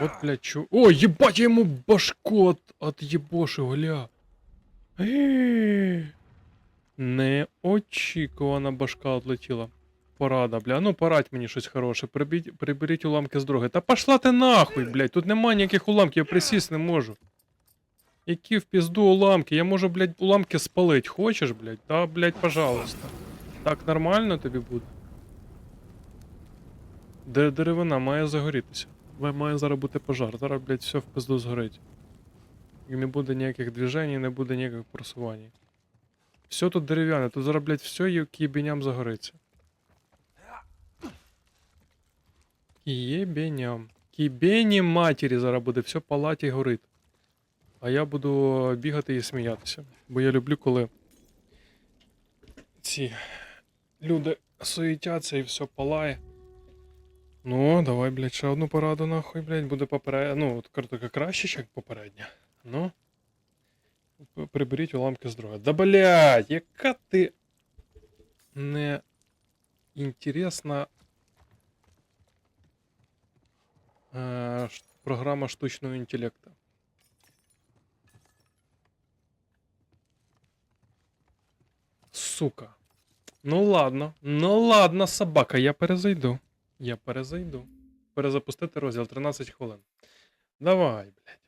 От, блядь, чу. О, єбать, я йому башку от, от'єбошив, гля. Е. Неочікувана башка отлетіла. Порада, бля. Ну порадь мені щось хороше. Прибіть, приберіть уламки з дороги. Та пошла ти нахуй, блядь. Тут нема ніяких уламків, я присість не можу. Які в пізду уламки? Я можу, блядь, уламки спалить. Хочеш, блядь? Та, блядь, пожалуйста. Так нормально тобі буде? Де деревина має загорітися. Має- зараз бути пожар. Зараз, блядь, все в пизду згорить. І не буде ніяких движень, не буде ніяких просувань. Все тут дерев'яне, тут зараз, блядь, все є кібеням загориться. Кібеням. Кібені матері зараз буде все палати і горить. А я буду бігати і сміятися. Бо я люблю, коли ці люди суетяться і все палає. Ну, давай, блядь, ще одну пораду нахуй, блядь, буде попередня. Ну, от картока краще, як попередня. Ну. П- Приберіть уламки з дороги. Да блядь, яка ти не інтересна е, ш- програма штучного інтелекту. Сука. Ну ладно, ну ладно, собака, я перезайду. Я перезайду. Перезапустити розділ 13 хвилин. Давай, блядь.